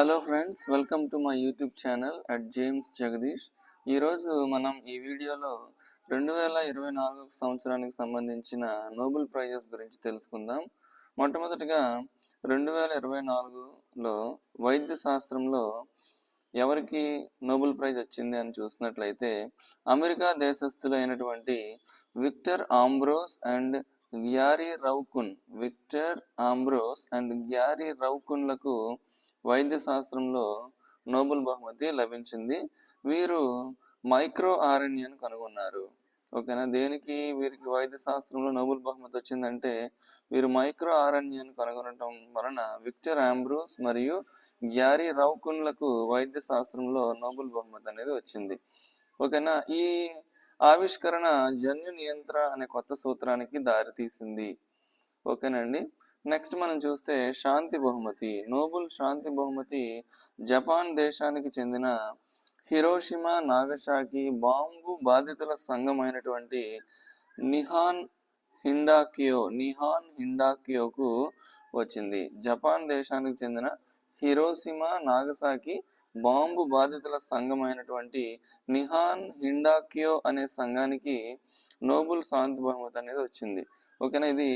Hello friends welcome to my YouTube channel at James Jagadish ఈరోజు మనం ఈ వీడియోలో రెండు వేల ఇరవై నాలుగు సంవత్సరానికి సంబంధించిన నోబెల్ ప్రైజెస్ గురించి తెలుసుకుందాం. మొట్టమొదటిగా రెండు వేల ఇరవై నాలుగులో వైద్య శాస్త్రంలో ఎవరికి నోబెల్ ప్రైజ్ వచ్చింది అని చూసినట్లయితే America దేశస్థులైనటువంటి Victor Ambros and Gary Ruvkun Victor Ambros and Gary రౌకున్లకు వైద్య శాస్త్రంలో నోబెల్ బహుమతి లభించింది. వీరు మైక్రో ఆర్ఎన్ఏను కనుగొన్నారు. ఓకేనా? దేనికి? వీరికి వైద్య శాస్త్రంలో నోబెల్ బహుమతి వచ్చిందంటే వీరు మైక్రో ఆర్ఎన్ఏను కనుగొనడం వలన విక్టర్ ఆంబ్రూస్ మరియు గ్యారీ రౌకున్లకు వైద్య శాస్త్రంలో నోబెల్ బహుమతి అనేది వచ్చింది. ఓకేనా? ఈ ఆవిష్కరణ జన్యు నియంత్ర అనే కొత్త సూత్రానికి దారితీసింది. ఓకేనండి? నెక్స్ట్ మనం చూస్తే శాంతి బహుమతి. నోబుల్ శాంతి బహుమతి జపాన్ దేశానికి చెందిన హిరోషిమా నాగసాకి బాంబు బాధితుల సంఘమైనటువంటి నిహాన్ హిండాకియో నిహాన్ హిండాకియోకు వచ్చింది. జపాన్ దేశానికి చెందిన హిరోషిమా నాగసాకి బాంబు బాధితుల సంఘమైనటువంటి నిహాన్ హిండాకియో అనే సంఘానికి నోబుల్ శాంతి బహుమతి అనేది వచ్చింది. ఓకేనా ఇది?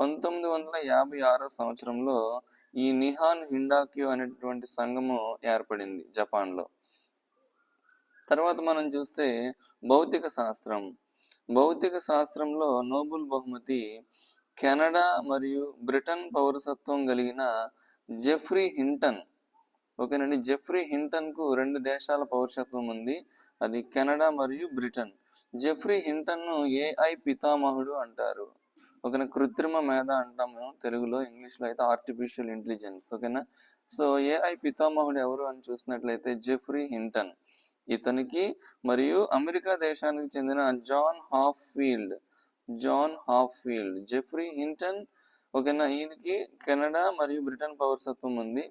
పంతొమ్మిది వందల యాభై ఆరో సంవత్సరంలో ఈ నిహాన్ హిండాక్యూ అనేటువంటి సంఘము ఏర్పడింది జపాన్లో. తర్వాత మనం చూస్తే భౌతిక శాస్త్రం. భౌతిక శాస్త్రంలో నోబెల్ బహుమతి కెనడా మరియు బ్రిటన్ పౌరసత్వం కలిగిన జెఫ్రీ హింటన్. ఓకేనండి జెఫ్రీ హింటన్కు రెండు దేశాల పౌరసత్వం ఉంది. అది కెనడా మరియు బ్రిటన్. జెఫ్రీ హింటన్ను ఏఐ పితామహుడు అంటారు? ఓకేనా? కృత్రిమ మేధ అంటాము తెలుగులో ఇంగ్లీష్లో అయితే ఆర్టిఫిషియల్ ఇంటెలిజెన్స్ ఓకేనా? సో ఏఐ పితామహుడు ఎవరు అని చూసినట్లయితే జెఫ్రీ హింటన్ ఇతనికి మరియు అమెరికా దేశానికి చెందిన John Hopfield John Hopfield Geoffrey Hinton ఓకేనా? ఈయనకి కెనడా మరియు బ్రిటన్ పౌరసత్వం ఉంది.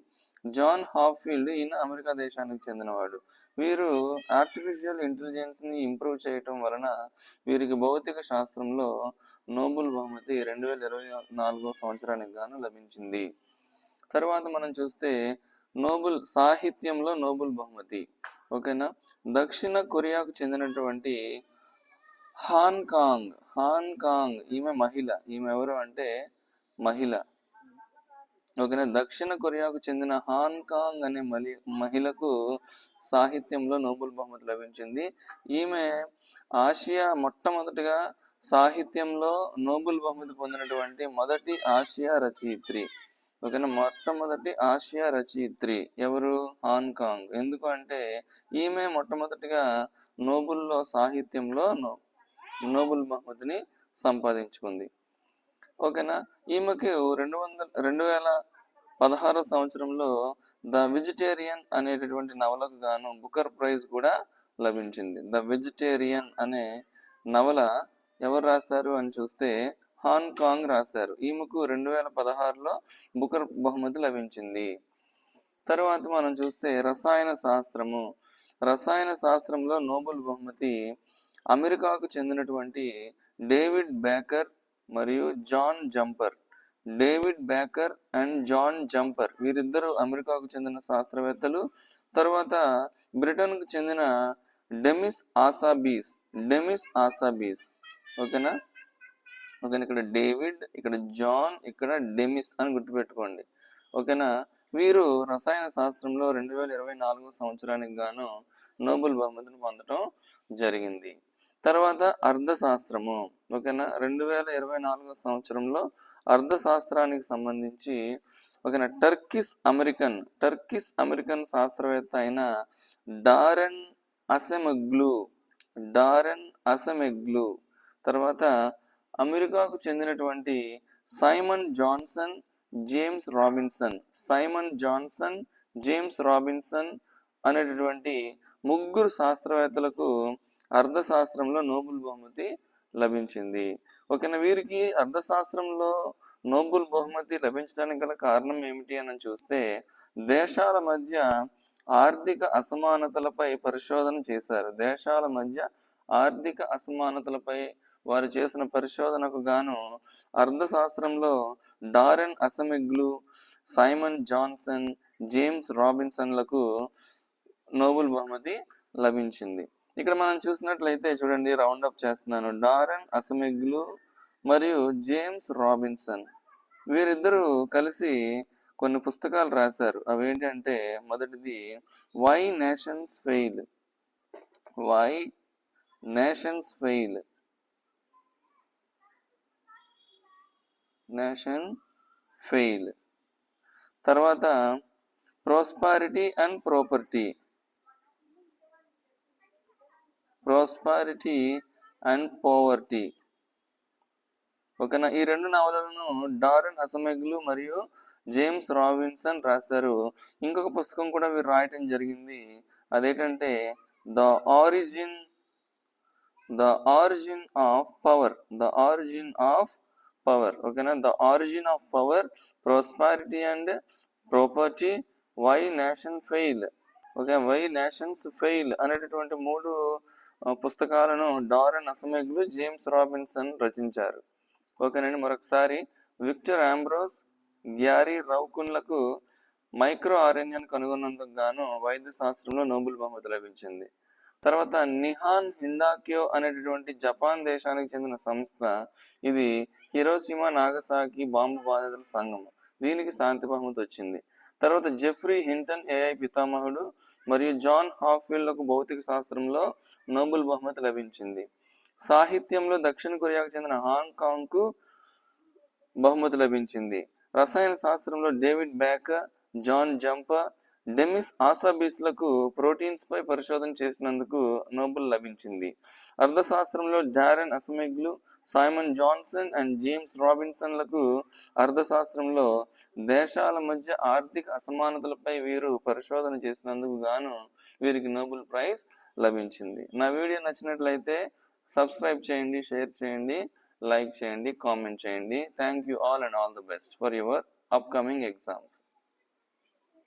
జాన్ హాఫ్ ఫీల్డ్ ఈయన అమెరికా దేశానికి చెందినవాడు. వీరు ఆర్టిఫిషియల్ ఇంటెలిజెన్స్ని ఇంప్రూవ్ చేయటం వలన వీరికి భౌతిక శాస్త్రంలో నోబెల్ బహుమతి రెండు వేల ఇరవై నాలుగో సంవత్సరానికి గాను లభించింది. తర్వాత మనం చూస్తే నోబెల్ సాహిత్యంలో నోబెల్ బహుమతి. ఓకేనా? దక్షిణ కొరియాకు చెందినటువంటి హాన్ కాంగ్. హాన్ కాంగ్ ఈమె మహిళ. ఈమె ఎవరు అంటే మహిళ. ఓకేనా? దక్షిణ కొరియాకు చెందిన హాన్ కాంగ్ అనే మలి మహిళకు సాహిత్యంలో నోబెల్ బహుమతి లభించింది. ఈమె ఆసియా మొట్టమొదటిగా సాహిత్యంలో నోబెల్ బహుమతి పొందినటువంటి మొదటి ఆసియా రచయిత్రి. ఓకేనా? మొట్టమొదటి ఆసియా రచయిత్రి ఎవరు? Han Kang. ఎందుకు అంటే ఈమె మొట్టమొదటిగా నోబుల్లో సాహిత్యంలో నో నోబుల్ బహుమతిని సంపాదించుకుంది. ఓకేనా? ఈమెకి రెండు వందల రెండు వేల పదహారో సంవత్సరంలో ద వెజిటేరియన్ అనేటటువంటి నవలకు గాను బుకర్ ప్రైజ్ కూడా లభించింది. ద వెజిటేరియన్ అనే నవల ఎవరు రాశారు అని చూస్తే హాన్ కాంగ్ రాశారు. ఈమెకు రెండు వేల పదహారులో బుకర్ బహుమతి లభించింది. తర్వాత మనం చూస్తే రసాయన శాస్త్రము. రసాయన శాస్త్రంలో నోబెల్ బహుమతి అమెరికాకు చెందినటువంటి డేవిడ్ బేకర్ మరియు John Jumper David Baker and John Jumper. వీరిద్దరు అమెరికాకు చెందిన శాస్త్రవేత్తలు. తర్వాత బ్రిటన్కు చెందిన డెమిస్ ఆసాబీస్ డెమిస్ ఆసాబీస్. ఓకేనా? ఓకేనా? ఇక్కడ డేవిడ్ ఇక్కడ జాన్ ఇక్కడ డెమిస్ అని గుర్తుపెట్టుకోండి. ఓకేనా? వీరు రసాయన శాస్త్రంలో రెండు వేల ఇరవై నాలుగు సంవత్సరానికి గాను నోబెల్ బహుమతిని పొందడం జరిగింది. తర్వాత అర్థశాస్త్రము ఓకేనా? రెండు వేల ఇరవై నాలుగో సంవత్సరంలో అర్థశాస్త్రానికి సంబంధించి ఓకేనా? టర్కిస్ అమెరికన్ టర్కిస్ అమెరికన్ శాస్త్రవేత్త అయిన డారెన్ అసెమగ్లు డారెన్ అసెమెగ్లు తర్వాత అమెరికాకు చెందినటువంటి Simon Johnson James Robinson Simon Johnson James Robinson అనేటటువంటి ముగ్గురు శాస్త్రవేత్తలకు అర్థశాస్త్రంలో నోబుల్ బహుమతి లభించింది. ఓకేనా వీరికి అర్థశాస్త్రంలో నోబుల్ బహుమతి లభించడానికి గల కారణం ఏమిటి అని చూస్తే దేశాల మధ్య ఆర్థిక అసమానతలపై పరిశోధన చేశారు. దేశాల మధ్య ఆర్థిక అసమానతలపై వారు చేసిన పరిశోధనకు గాను అర్థశాస్త్రంలో Daron Acemoglu Simon Johnson James రాబిన్సన్లకు Nobel బహుమతి లభించింది. ఇక్కడ మనం చూసినట్లయితే చూడండి రౌండ్ అప్ చేస్తున్నాను. డారెన్ అసమెగ్లు మరియు జేమ్స్ రాబిన్సన్. వీరిద్దరూ కలిసి కొన్ని పుస్తకాలు రాశారు. అవి ఏంటంటే మొదటిది why nations fail why nations fail nation fail తర్వాత prosperity and property prosperity and poverty ఓకేనా? ఈ రెండు నవలలను డారెన్ అసమెగ్లు మరియు జేమ్స్ రాబిన్సన్ రాశారు. ఇంకొక పుస్తకం కూడా వీరు రాయటం జరిగింది. అదేంటంటే the origin the origin of power the origin of power ఓకేనా? The origin of power prosperity and property why nation fail okay? Why nations fail అనేటటువంటి మూడు పుస్తకాలను డారెన్ అసమెగ్లు జేమ్స్ రాబిన్సన్ రచించారు. ఓకేనండి మరొకసారి విక్టర్ ఆంబ్రోస్ గ్యారీ రౌకున్లకు మైక్రో ఆర్ఎన్ఏను కనుగొన్నందుకు గాను వైద్య శాస్త్రంలో నోబెల్ బహుమతి లభించింది. తర్వాత నిహాన్ హిండాక్యో అనేటటువంటి జపాన్ దేశానికి చెందిన సంస్థ ఇది హిరోసిమా నాగసాకి బాంబు బాధితుల సంఘం దీనికి శాంతి బహుమతి వచ్చింది. తర్వాత జెఫ్రీ హింటన్ ఏఐ పితామహుడు మరియు జాన్ హాఫీల్డ్లకు భౌతిక శాస్త్రంలో నోబెల్ బహుమతి లభించింది. సాహిత్యంలో దక్షిణ కొరియాకు చెందిన హాంకాంగ్కు బహుమతి లభించింది. రసాయన శాస్త్రంలో David Baker John Jumper Demis ఆసాబీస్లకు proteins పై పరిశోధన చేసినందుకు నోబెల్ లభించింది. అర్థశాస్త్రంలో Daron Acemoglu Simon Johnson and James రాబిన్సన్లకు అర్థశాస్త్రంలో దేశాల మధ్య ఆర్థిక అసమానతలపై వీరు పరిశోధన చేసినందుకు గాను వీరికి నోబెల్ ప్రైజ్ లభించింది. నా వీడియో నచ్చినట్లయితే సబ్స్క్రైబ్ చేయండి షేర్ చేయండి లైక్ చేయండి కామెంట్ చేయండి. Thank you all and all the best for your upcoming exams.